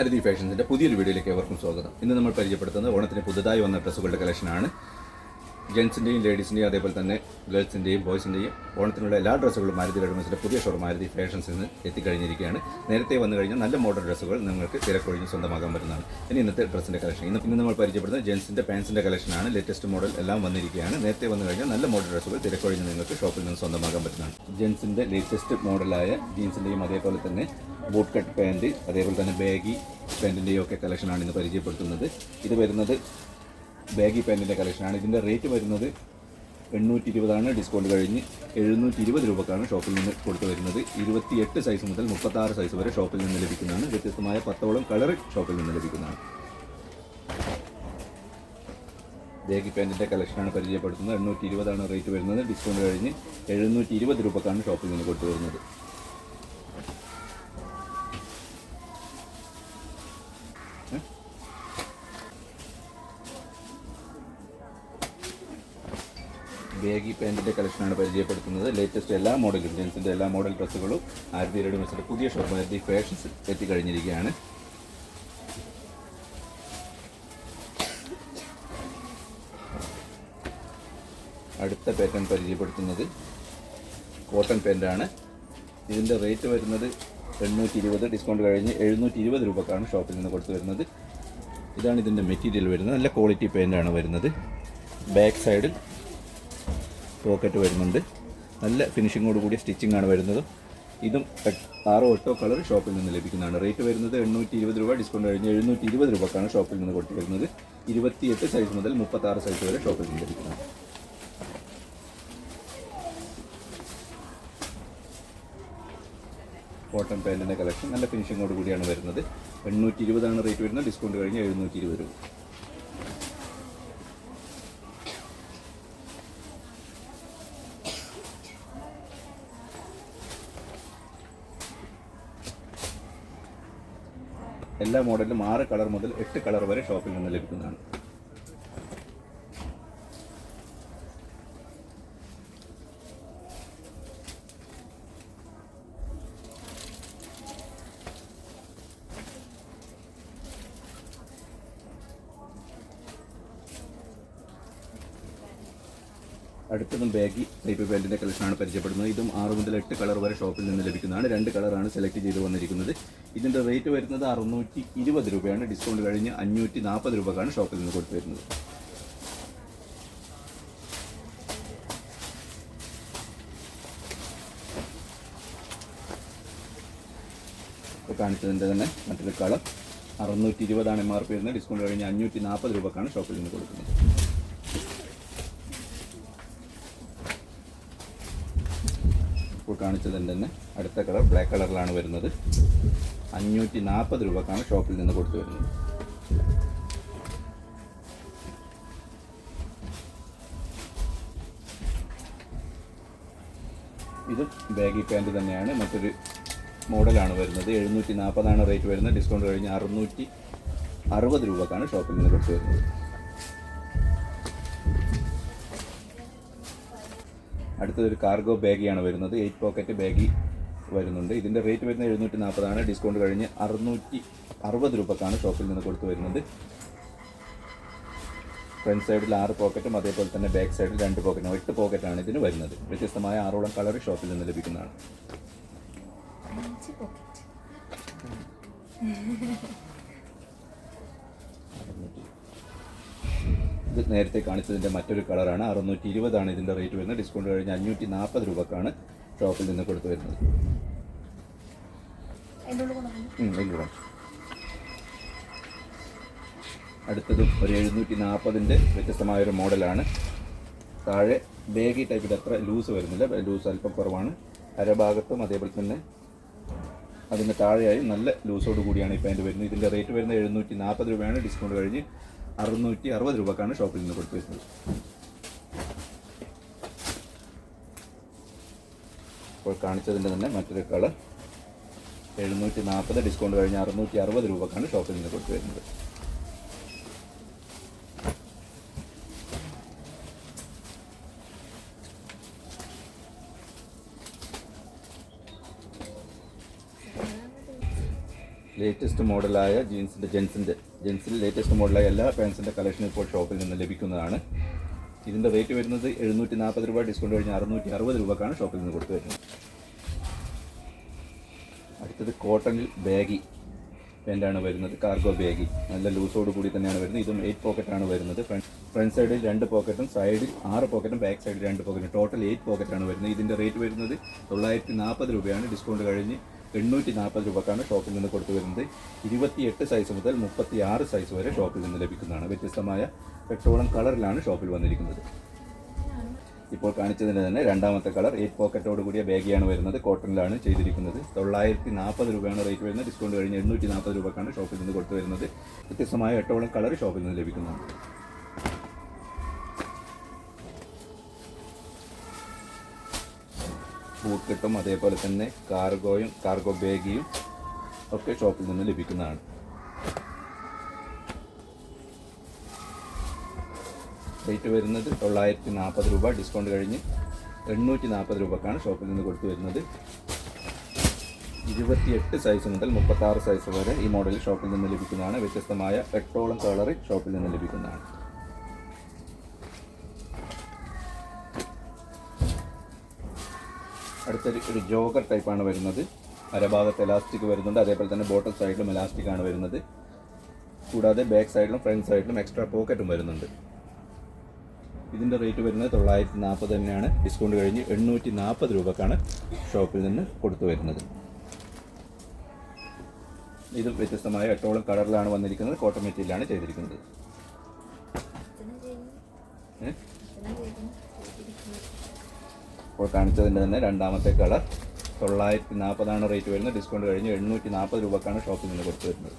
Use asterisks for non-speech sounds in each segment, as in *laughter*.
ആരതി ഫാഷൻസിന്റെ പുതിയൊരു വീഡിയോയിലേക്ക് ഏവർക്കും സ്വാഗതം. ഇന്ന് നമ്മൾ പരിചയപ്പെടുത്തുന്നത് ഓണത്തിന് പുതുതായി വന്ന ഡ്രസ്സുകളുടെ കളക്ഷനാണ് ജെൻസിന്റെയും ലേഡീസിന്റെയും അതേപോലെ തന്നെ ഗേൾസിന്റെയും ബോയ്സിന്റെയും ഓണത്തിനുള്ള എല്ലാ ഡ്രസ്സുകളും മാരുതി റെഡിമെൻസിന്റെ പുതിയ ഷോർ മാരുതി ഫാഷൻസിൽ നിന്ന് എത്തിക്കഴിഞ്ഞിരിക്കുകയാണ്. നേരത്തെ വന്നു കഴിഞ്ഞാൽ നല്ല മോഡൽ ഡ്രസ്സുകൾ നിങ്ങൾക്ക് തിരക്കൊഴിഞ്ഞ് സ്വന്തമാക്കാൻ പറ്റുന്നതാണ്. ഇനി ഇന്നത്തെ ഡ്രസ്സിന്റെ കളക്ഷൻ ഇന്ന് ഇന്ന് നമ്മൾ പരിചയപ്പെടുന്നത് ജെൻസിന്റെ പാൻസിന്റെ കളക്ഷനാണ് ലേറ്റസ്റ്റ് മോഡൽ എല്ലാം വന്നിരിക്കുകയാണ്. നേരത്തെ വന്നു കഴിഞ്ഞാൽ നല്ല മോഡൽ ഡ്രസ്സുകൾ തിരക്കൊഴിഞ്ഞ് നിങ്ങൾക്ക് ഷോപ്പിൽ നിന്ന് സ്വന്തമാക്കാൻ പറ്റുന്നതാണ്. ജെൻസിന്റെ ലേറ്റസ്റ്റ് മോഡലായ ജീൻസിന്റെയും അതേപോലെ തന്നെ ബൂട്ട് കട്ട് പാന്റ് അതേപോലെ തന്നെ ബാഗി പാന്റിന്റെയും ഒക്കെ കളക്ഷനാണ് ഇന്ന് പരിചയപ്പെടുത്തുന്നത്. ഇത് വരുന്നത് ബാഗി പാന്റിന്റെ കളക്ഷനാണ്. ഇതിന്റെ റേറ്റ് വരുന്നത് എണ്ണൂറ്റി ഇരുപതാണ് ഡിസ്കൗണ്ട് കഴിഞ്ഞ് എഴുന്നൂറ്റി ഇരുപത് രൂപക്കാണ് ഷോപ്പിൽ നിന്ന് കൊടുത്തു വരുന്നത്. ഇരുപത്തിയെട്ട് സൈസ് മുതൽ മുപ്പത്താറ് സൈസ് വരെ ഷോപ്പിൽ നിന്ന് ലഭിക്കുന്നതാണ്. വ്യത്യസ്തമായ പത്തോളം കളർ ഷോപ്പിൽ നിന്ന് ലഭിക്കുന്നതാണ്. ബാഗി പാന്റിന്റെ കളക്ഷനാണ് പരിചയപ്പെടുത്തുന്നത്. എണ്ണൂറ്റി ഇരുപതാണ് റേറ്റ് വരുന്നത്. ഡിസ്കൗണ്ട് കഴിഞ്ഞ് എഴുന്നൂറ്റി ഇരുപത് രൂപക്കാണ് ഷോപ്പിൽ നിന്ന് കൊടുത്തു വരുന്നത്. ബാഗി പാന്റിന്റെ കളക്ഷനാണ് പരിചയപ്പെടുത്തുന്നത്. ലേറ്റസ്റ്റ് എല്ലാ മോഡലും ജെൻസിന്റെ എല്ലാ മോഡൽ ഡ്രസ്സുകളും ആയിരത്തി റെഡിമെൻസിന്റെ പുതിയ ഷോപ്പ് ആയിരത്തി ഫാഷൻസ് എത്തിക്കഴിഞ്ഞിരിക്കുകയാണ്. അടുത്ത പാറ്റേൺ പരിചയപ്പെടുത്തുന്നത് കോട്ടൺ പാന്റാണ് ഇതിന്റെ റേറ്റ് വരുന്നത് എണ്ണൂറ്റി ഇരുപത് ഡിസ്കൗണ്ട് കഴിഞ്ഞ് എഴുന്നൂറ്റി ഇരുപത് രൂപക്കാണ് ഷോപ്പിൽ നിന്ന് കൊടുത്തു വരുന്നത്. ഇതാണ് ഇതിന്റെ മെറ്റീരിയൽ വരുന്നത്. നല്ല ക്വാളിറ്റി പാന്റാണ് വരുന്നത്. ബാക്ക് സൈഡിൽ പോക്കറ്റ് വരുന്നുണ്ട്. നല്ല ഫിനിഷിങ്ങോട് കൂടിയ സ്റ്റിച്ചിങ് ആണ് വരുന്നത്. ഇതും ആറ് എട്ടോ കളർ ഷോപ്പിൽ നിന്ന് ലഭിക്കുന്നതാണ്. റേറ്റ് വരുന്നത് എണ്ണൂറ്റി ഇരുപത് രൂപ ഡിസ്കൗണ്ട് കഴിഞ്ഞ് എഴുന്നൂറ്റി ഇരുപത് രൂപക്കാണ് ഷോപ്പിൽ നിന്ന് കൊടുത്തു വരുന്നത് ഇരുപത്തിയെട്ട് സൈസ് മുതൽ മുപ്പത്താറ് സൈസ് വരെ ഷോപ്പിൽ നിന്ന് ലഭിക്കുന്നതാണ്. കോട്ടൺ പാന്റിന്റെ കളക്ഷൻ നല്ല ഫിനിഷിങ്ങോട് കൂടിയാണ് വരുന്നത്. എണ്ണൂറ്റി ഇരുപതാണ് റേറ്റ് വരുന്നത് ഡിസ്കൗണ്ട് കഴിഞ്ഞ് എഴുന്നൂറ്റി ഇരുപത് രൂപ. എല്ലാ മോഡലിലും ആറ് കളർ മുതൽ എട്ട് കളർ വരെ ഷോപ്പിൽ നിന്ന് ലഭിക്കുന്നതാണ്. അടുത്തതും ബാഗി ടൈപ്പ് പാന്റിന്റെ കളക്ഷനാണ് പരിചയപ്പെടുന്നത്. ഇതും ആറ് മുതൽ എട്ട് കളർ വരെ ഷോപ്പിൽ നിന്ന് ലഭിക്കുന്നതാണ്. രണ്ട് കളറാണ് സെലക്ട് ചെയ്ത് വന്നിരിക്കുന്നത്. ഇതിന്റെ റേറ്റ് വരുന്നത് അറുന്നൂറ്റി ഇരുപത് രൂപയാണ്. ഡിസ്കൗണ്ട് കഴിഞ്ഞ് അഞ്ഞൂറ്റി നാൽപ്പത് രൂപക്കാണ് ഷോപ്പിൽ നിന്ന് കൊടുത്തു വരുന്നത്. കാണിച്ചതിന്റെ തന്നെ? മറ്റൊരു കളർ. അറുന്നൂറ്റി ഇരുപതാണ് എം ആർ പി വരുന്നത്. ഡിസ്കൗണ്ട് കഴിഞ്ഞ് അഞ്ഞൂറ്റി നാൽപ്പത് രൂപക്കാണ് ഷോപ്പിൽ നിന്ന് കൊടുക്കുന്നത്. കാണിച്ചതിന്റെ തന്നെ. അടുത്ത കളർ ബ്ലാക്ക് കളറിലാണ് വരുന്നത്. അഞ്ഞൂറ്റി നാൽപ്പത് രൂപക്കാണ് ഷോപ്പിൽ നിന്ന് കൊടുത്തു വരുന്നത്. ഇത് ബാഗി പാന്റ് തന്നെയാണ്. മറ്റൊരു മോഡലാണ് വരുന്നത്. എഴുന്നൂറ്റി നാൽപ്പതാണ് റേറ്റ് വരുന്നത്. ഡിസ്കൗണ്ട് കഴിഞ്ഞ് അറുന്നൂറ്റി അറുപത് രൂപക്കാണ് ഷോപ്പിൽ നിന്ന് കൊടുത്തു വരുന്നത്. അടുത്തതൊരു കാർഗോ ബാഗിയാണ് വരുന്നത്. എയ്റ്റ് പോക്കറ്റ് ബാഗി വരുന്നുണ്ട്. ഇതിന്റെ റേറ്റ് വരുന്നത് എഴുന്നൂറ്റി നാൽപ്പതാണ് ഡിസ്കൗണ്ട് കഴിഞ്ഞ് അറുന്നൂറ്റി അറുപത് രൂപക്കാണ് ഷോപ്പിൽ നിന്ന് കൊടുത്തു വരുന്നത്. ഫ്രണ്ട് സൈഡിൽ ആറ് പോക്കറ്റും അതേപോലെ തന്നെ ബാക്ക് സൈഡിൽ രണ്ട് പോക്കറ്റും എട്ട് പോക്കറ്റാണ് ഇതിന് വരുന്നത്. വ്യത്യസ്തമായ ആറോളം കളർ ഷോപ്പിൽ നിന്ന് ലഭിക്കുന്നതാണ് *laughs* അഞ്ച് പോക്കറ്റ് ഇത് നേരത്തെ കാണിച്ചതിന്റെ മറ്റൊരു കളറാണ്. അറുന്നൂറ്റി ഇരുപതാണ് ഇതിന്റെ റേറ്റ് വരുന്നത്. ഡിസ്കൗണ്ട് കഴിഞ്ഞ് അഞ്ഞൂറ്റി നാൽപ്പത് രൂപക്കാണ് ഷോപ്പിൽ നിന്ന് കൊടുത്തു വരുന്നത്. അതിന്റെ. അടുത്തതും ഒരു എഴുന്നൂറ്റി നാൽപ്പതിന്റെ വ്യത്യസ്തമായ ഒരു മോഡലാണ്. താഴെ ബേഗി ടൈപ്പിൽ അത്ര ലൂസ് വരുന്നില്ല. ലൂസ് അല്പം കുറവാണ്. അരഭാഗത്തും അതേപോലെ തന്നെ അതിന് താഴെയായി നല്ല ലൂസോട് കൂടിയാണ് ഈ പാന്റ് വരുന്നത്. ഇതിന്റെ റേറ്റ് വരുന്നത് എഴുന്നൂറ്റി നാൽപ്പത് രൂപയാണ്. ഡിസ്കൗണ്ട് കഴിഞ്ഞ് അറുന്നൂറ്റി അറുപത് രൂപക്കാണ് ഷോപ്പിൽ നിന്ന് കൊടുത്തു വരുന്നത് ഇപ്പോൾ കാണിച്ചതിന്റെ തന്നെ മറ്റൊരു കളർ. എഴുന്നൂറ്റി നാൽപ്പത് ഡിസ്കൗണ്ട് കഴിഞ്ഞ് അറുന്നൂറ്റി അറുപത് രൂപക്കാണ് ഷോപ്പിൽ നിന്ന് കൊടുത്തു വരുന്നത് ലേറ്റസ്റ്റ് മോഡലായ ജീൻസിന്റെ ജെൻസിന്റെ ജെൻസിൽ ലേറ്റസ്റ്റ് മോഡലായ എല്ലാ പാൻസിന്റെ കളക്ഷനും ഇപ്പോൾ ഷോപ്പിൽ നിന്ന് ലഭിക്കുന്നതാണ്. ഇതിന്റെ റേറ്റ് വരുന്നത് എഴുന്നൂറ്റി നാൽപ്പത് രൂപ ഡിസ്കൗണ്ട് കഴിഞ്ഞ് അറുന്നൂറ്റി അറുപത് രൂപക്കാണ് ഷോപ്പിൽ നിന്ന് കൊടുത്തു വരുന്നത്. അടുത്തത് കോട്ടണിൽ ബാഗി പാന്റാണ് വരുന്നത് കാർഗോ ബാഗി നല്ല ലൂസോട് കൂടി തന്നെയാണ് വരുന്നത്. ഇതും എയ്റ്റ് പോക്കറ്റാണ് വരുന്നത്. ഫ്രണ്ട് ഫ്രണ്ട് സൈഡിൽ രണ്ട് പോക്കറ്റും സൈഡിൽ ആറ് പോക്കറ്റും ബാക്ക് സൈഡിൽ രണ്ട് പോക്കറ്റും ടോട്ടൽ എയ്റ്റ് പോക്കറ്റാണ് വരുന്നത്. ഇതിന്റെ റേറ്റ് വരുന്നത് തൊള്ളായിരത്തി നാൽപ്പത് രൂപയാണ്. ഡിസ്കൗണ്ട് കഴിഞ്ഞ് എണ്ണൂറ്റി നാൽപ്പത് രൂപക്കാണ് ഷോപ്പിൽ നിന്ന് കൊടുത്തു വരുന്നത്. ഇരുപത്തിയെട്ട് സൈസ് മുതൽ മുപ്പത്തി ആറ് സൈസ് വരെ ഷോപ്പിൽ നിന്ന് ലഭിക്കുന്നതാണ്. വ്യത്യസ്തമായ പെട്രോളം കളറിലാണ് ഷോപ്പിൽ വന്നിരിക്കുന്നത്. ഇപ്പോൾ കാണിച്ചതിന് തന്നെ രണ്ടാമത്തെ കളർ എയ്റ്റ് പോക്കറ്റോട് കൂടിയ ബാഗിയാണ് വരുന്നത്. കോട്ടണിലാണ് ചെയ്തിരിക്കുന്നത്. തൊള്ളായിരത്തി നാൽപ്പത് രൂപയാണ് റേറ്റ് വരുന്നത്. ഡിസ്കൗണ്ട് കഴിഞ്ഞ് എണ്ണൂറ്റി നാൽപ്പത് രൂപക്കാണ് ഷോപ്പിൽ നിന്ന് കൊടുത്തു വരുന്നത്. വ്യത്യസ്തമായ എട്ടോളം കളർ ഷോപ്പിൽ നിന്ന് ലഭിക്കുന്നുണ്ട് ബൂട്ട് അതേപോലെ തന്നെ കാർഗോയും കാർഗോ ബാഗിയും ഒക്കെ ഷോപ്പിൽ നിന്ന് ലഭിക്കുന്നതാണ്. റേറ്റ് വരുന്നത് തൊള്ളായിരത്തി നാൽപ്പത് രൂപ. ഡിസ്കൗണ്ട് കഴിഞ്ഞ് എണ്ണൂറ്റി നാൽപ്പത് രൂപക്കാണ് ഷോപ്പിൽ നിന്ന് കൊടുത്തു വരുന്നത്. ഇരുപത്തിയെട്ട് സൈസ് മുതൽ മുപ്പത്താറ് സൈസ് വരെ ഈ മോഡൽ ഷോപ്പിൽ നിന്ന് ലഭിക്കുന്നതാണ്. വ്യത്യസ്തമായ എട്ടോളം കളറ് ഷോപ്പിൽ നിന്ന് ലഭിക്കുന്നതാണ്. അടുത്തൊരു ഒരു ജോഗർ ടൈപ്പാണ് വരുന്നത്. അരഭാഗത്ത് എലാസ്റ്റിക് വരുന്നുണ്ട്. അതേപോലെ തന്നെ ബോട്ടം സൈഡിലും എലാസ്റ്റിക് ആണ് വരുന്നത്. കൂടാതെ ബാക്ക് സൈഡിലും ഫ്രണ്ട് സൈഡിലും എക്സ്ട്രാ പോക്കറ്റും വരുന്നുണ്ട്. ഇതിന്റെ റേറ്റ് വരുന്നത് തൊള്ളായിരത്തി നാൽപ്പത് തന്നെയാണ്. ഡിസ്കൗണ്ട് കഴിഞ്ഞ് എണ്ണൂറ്റി നാൽപ്പത് രൂപക്കാണ് ഷോപ്പിൽ നിന്ന് കൊടുത്തു വരുന്നത്. ഇത് വ്യത്യസ്തമായ എട്ടോളം കളറിലാണ് വന്നിരിക്കുന്നത്. കോട്ടൺ മെറ്റീരിയലാണ് ചെയ്തിരിക്കുന്നത്. അച്ഛനും ഇപ്പോൾ കാണിച്ചതിന്റെ തന്നെ രണ്ടാമത്തെ കളർ തൊള്ളായിരത്തി നാൽപ്പതാണ് റേറ്റ് വരുന്നത്. ഡിസ്കൗണ്ട് കഴിഞ്ഞ് എണ്ണൂറ്റി നാൽപ്പത് രൂപക്കാണ് ഷോപ്പിൽ നിന്ന് കൊടുത്തു വരുന്നത്.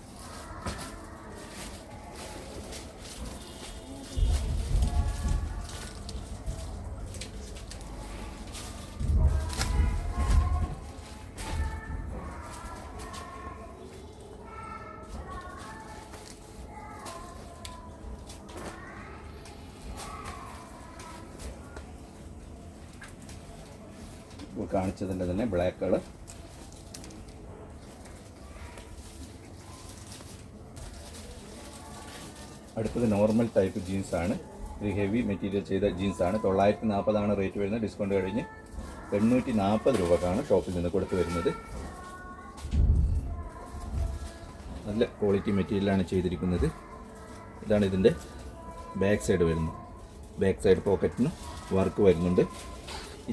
കാണിച്ചതിന്റെ തന്നെ ബ്ലാക്ക് കളർ അടുത്തത് നോർമൽ ടൈപ്പ് ജീൻസ് ആണ്. ഒരു ഹെവി മെറ്റീരിയൽ ചെയ്ത ജീൻസ് ആണ്. തൊള്ളായിരത്തി നാൽപ്പതാണ് റേറ്റ് വരുന്നത്. ഡിസ്കൗണ്ട് കഴിഞ്ഞ് എണ്ണൂറ്റി നാൽപ്പത് രൂപക്കാണ് ഷോപ്പിൽ നിന്ന് കൊടുത്തു വരുന്നത്. നല്ല ക്വാളിറ്റി മെറ്റീരിയലാണ് ചെയ്തിരിക്കുന്നത്. ഇതാണ് ഇതിന്റെ ബാക്ക് സൈഡ് വരുന്നത്. ബാക്ക് സൈഡ് പോക്കറ്റിന് വർക്ക് വരുന്നുണ്ട്.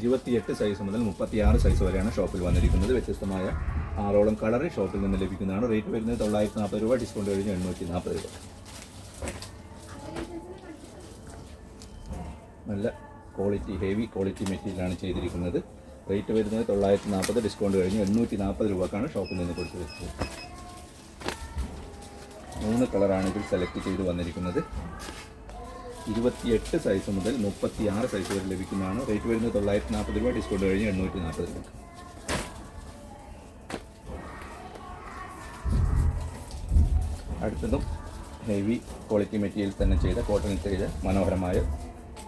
ഇരുപത്തിയെട്ട് സൈസ് മുതൽ മുപ്പത്തിയാറ് സൈസ് വരെയാണ് ഷോപ്പിൽ വന്നിരിക്കുന്നത്. വ്യത്യസ്തമായ ആറോളം കളർ ഷോപ്പിൽ നിന്ന് ലഭിക്കുന്നതാണ്. റേറ്റ് വരുന്നത് തൊള്ളായിരത്തി നാൽപ്പത് രൂപ. ഡിസ്കൗണ്ട് കഴിഞ്ഞ് എണ്ണൂറ്റി നാൽപ്പത് രൂപ. നല്ല ക്വാളിറ്റി ഹെവി ക്വാളിറ്റി മെറ്റീരിയലാണ് ചെയ്തിരിക്കുന്നത്. റേറ്റ് വരുന്നത് തൊള്ളായിരത്തി നാൽപ്പത് ഡിസ്കൗണ്ട് കഴിഞ്ഞ് എണ്ണൂറ്റി നാൽപ്പത് രൂപക്കാണ് ഷോപ്പിൽ നിന്ന് കൊടുത്തു വെച്ചത്. മൂന്ന് കളറാണ് ഇതിൽ സെലക്ട് ചെയ്ത് വന്നിരിക്കുന്നത്. ഇരുപത്തിയെട്ട് സൈസ് മുതൽ മുപ്പത്തി ആറ് സൈസ് വരെ ലഭിക്കുന്നതാണ്. റേറ്റ് വരുന്നത് തൊള്ളായിരത്തി നാൽപ്പത് രൂപ ഡിസ്കൗണ്ട് കഴിഞ്ഞ് എണ്ണൂറ്റി നാൽപ്പത് രൂപ. അടുത്തതും ഹെവി ക്വാളിറ്റി മെറ്റീരിയൽ തന്നെ ചെയ്ത കോട്ടൺ ചെയ്ത മനോഹരമായ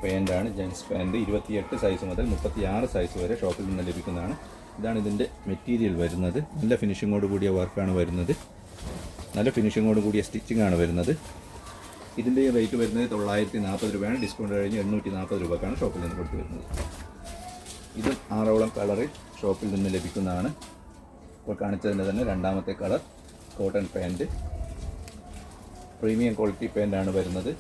പാന്റാണ് ജെൻസ് പാന്റ് ഇരുപത്തിയെട്ട് സൈസ് മുതൽ മുപ്പത്തി ആറ് സൈസ് വരെ ഷോപ്പിൽ നിന്ന് ലഭിക്കുന്നതാണ്. ഇതാണ് ഇതിന്റെ മെറ്റീരിയൽ വരുന്നത്. നല്ല ഫിനിഷിങ്ങോട് കൂടിയ വർക്കാണ് വരുന്നത്. നല്ല ഫിനിഷിങ്ങോട് കൂടിയ സ്റ്റിച്ചിങ് ആണ് വരുന്നത്. ഇതിന്റെ റേറ്റ് വരുന്നത് തൊള്ളായിരത്തി നാൽപ്പത് രൂപയാണ്. ഡിസ്കൗണ്ട് കഴിഞ്ഞ് എണ്ണൂറ്റി നാൽപ്പത് രൂപക്കാണ് ഷോപ്പിൽ നിന്ന് കൊടുത്തു വരുന്നത്. ഇതും ആറോളം കളറിൽ ഷോപ്പിൽ നിന്ന് ലഭിക്കുന്നതാണ്. ഇപ്പോൾ കാണിച്ചതിന്റെ തന്നെ രണ്ടാമത്തെ colour cotton pant premium quality പാന്റാണ് വരുന്നത്.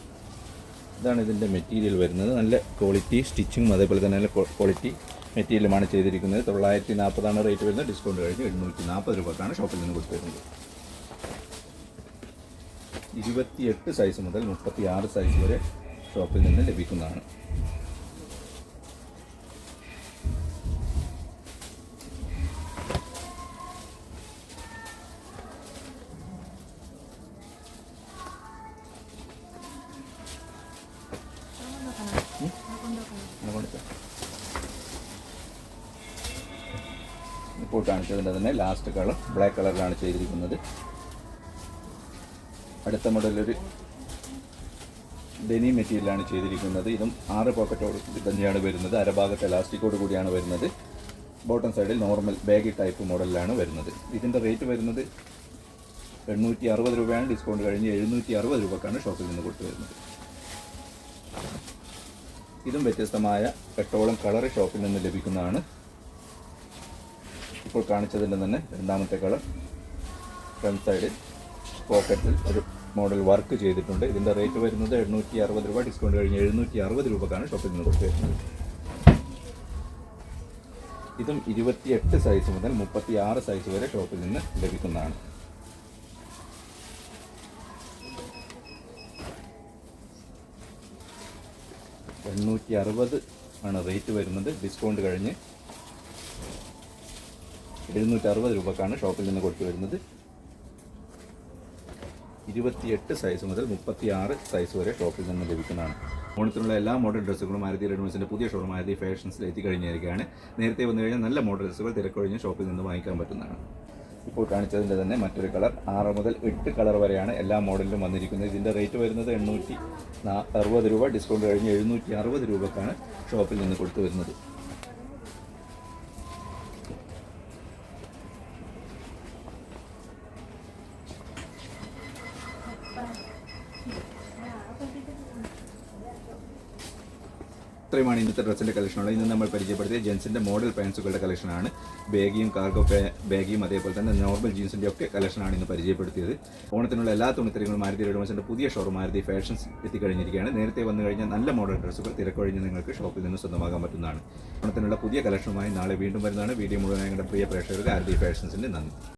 ഇതാണ് ഇതിന്റെ മെറ്റീരിയൽ വരുന്നത്. നല്ല ക്വാളിറ്റി സ്റ്റിച്ചിങ്ങും അതേപോലെ തന്നെ നല്ല ക്വാളിറ്റി മെറ്റീരിയലുമാണ് ചെയ്തിരിക്കുന്നത്. തൊള്ളായിരത്തി നാൽപ്പതാണ് റേറ്റ് വരുന്നത്. ഡിസ്കൗണ്ട് കഴിഞ്ഞ് എണ്ണൂറ്റി നാൽപ്പത് രൂപക്കാണ് ഷോപ്പിൽ നിന്ന് കൊടുത്തു വരുന്നത്. ഇരുപത്തിയെട്ട് സൈസ് മുതൽ മുപ്പത്തി ആറ് സൈസ് വരെ ഷോപ്പിൽ നിന്ന് ലഭിക്കുന്നതാണ് ഇപ്പോൾ കാണിച്ചതിന്റെ തന്നെ ലാസ്റ്റ് കളർ ബ്ലാക്ക് കളറിലാണ് ചെയ്തിരിക്കുന്നത് അടുത്ത മോഡലൊരു ഡെനി മെറ്റീരിയലാണ് ചെയ്തിരിക്കുന്നത്. ഇതും ആറ് പോക്കറ്റോട് തന്നെയാണ് വരുന്നത്. അരഭാഗത്ത് എലാസ്റ്റിക്കോട് കൂടിയാണ് വരുന്നത്. ബോട്ടം സൈഡിൽ നോർമൽ ബാഗി ടൈപ്പ് മോഡലിലാണ് വരുന്നത്. ഇതിന്റെ റേറ്റ് വരുന്നത് എണ്ണൂറ്റി അറുപത് രൂപയാണ്. ഡിസ്കൗണ്ട് കഴിഞ്ഞ് എഴുന്നൂറ്റി അറുപത് രൂപക്കാണ് ഷോപ്പിൽ നിന്ന് കൊടുത്തു വരുന്നത്. ഇതും വ്യത്യസ്തമായ എട്ടോളം കളർ ഷോപ്പിൽ നിന്ന് ലഭിക്കുന്നതാണ്. ഇപ്പോൾ കാണിച്ചതിന്റെ തന്നെ രണ്ടാമത്തെ കളർ ഫ്രണ്ട് സൈഡിൽ പോക്കറ്റിൽ ഒരു മോഡൽ വർക്ക് ചെയ്തിട്ടുണ്ട്. ഇതിന്റെ റേറ്റ് വരുന്നത് എണ്ണൂറ്റി അറുപത് രൂപ ഡിസ്കൗണ്ട് കഴിഞ്ഞ് എഴുന്നൂറ്റി അറുപത് രൂപക്കാണ് ഷോപ്പിൽ നിന്ന് കൊടുത്തു വരുന്നത് ഇതും ഇരുപത്തിയെട്ട് സൈസ് മുതൽ മുപ്പത്തി ആറ് സൈസ് വരെ ഷോപ്പിൽ നിന്ന് ലഭിക്കുന്നതാണ്. എണ്ണൂറ്റി അറുപത് ആണ് റേറ്റ് വരുന്നത്. ഡിസ്കൗണ്ട് കഴിഞ്ഞ് എഴുന്നൂറ്റി അറുപത് രൂപക്കാണ് ഷോപ്പിൽ നിന്ന് കൊടുത്തു വരുന്നത്. ഇരുപത്തിയെട്ട് സൈസ് മുതൽ മുപ്പത്തി ആറ് സൈസ് വരെ ഷോപ്പിൽ നിന്ന് ലഭിക്കുന്നതാണ്. ഓണത്തിനുള്ള എല്ലാ മോഡൽ ഡ്രസ്സുകളും മാരുതി റെഡ്മിൻസിന്റെ പുതിയ ഷോറൂം മാരുതി ഫാഷൻസിൽ എത്തിക്കഴിഞ്ഞിരിക്കുകയാണ് നേരത്തെ വന്നു കഴിഞ്ഞാൽ നല്ല മോഡൽ ഡ്രസ്സുകൾ തിരക്കൊഴിഞ്ഞ് ഷോപ്പിൽ നിന്ന് വാങ്ങിക്കാൻ പറ്റുന്നതാണ്. ഇപ്പോൾ കാണിച്ചതിന്റെ തന്നെ മറ്റൊരു കളർ ആറ് മുതൽ എട്ട് കളർ വരെയാണ് എല്ലാ മോഡലിലും വന്നിരിക്കുന്നത്. ഇതിന്റെ റേറ്റ് വരുന്നത് എണ്ണൂറ്റി അറുപത് രൂപ ഡിസ്കൗണ്ട് കഴിഞ്ഞ് എഴുന്നൂറ്റി അറുപത് രൂപക്കാണ് ഷോപ്പിൽ നിന്ന് കൊടുത്തു വരുന്നത്. ഇത്രയുമാണ് ഇന്നത്തെ ഡ്രസ്സിന്റെ കളക്ഷനുള്ളത്. ഇന്ന് നമ്മൾ പരിചയപ്പെടുത്തിയ ജെൻസിന്റെ മോഡൽ പാൻസുകളുടെ കളക്ഷനാണ്. ബാഗിയും കാർഗോ ബാഗിയും അതേപോലെ തന്നെ നോർമൽ ജീൻസിന്റെ ഒക്കെ കളക്ഷനാണ് ഇന്ന് പരിചയപ്പെടുത്തിയത്. ഓണത്തിനുള്ള എല്ലാ തുണിത്തരങ്ങളും മാരുതി റെഡിമെൻസിന്റെ പുതിയ ഷോറൂം മാരുതി ഫാഷൻസ് എത്തിക്കഴിഞ്ഞിരിക്കുകയാണ്. നേരത്തെ വന്നു കഴിഞ്ഞാൽ നല്ല മോഡൽ ഡ്രസ്സുകൾ തിരക്കൊഴിഞ്ഞ് നിങ്ങൾക്ക് ഷോപ്പിൽ നിന്ന് സ്വന്തമാക്കാൻ പറ്റുന്നതാണ്. ഓണത്തിനുള്ള പുതിയ കളക്ഷനുമായി നാളെ വീണ്ടും വരുന്നതാണ്. വീഡിയോ മുഴുവനായി ഞങ്ങളുടെ പ്രിയ പ്രേക്ഷകർക്ക് ആരതി ഫാഷൻസിന്റെ നന്ദി.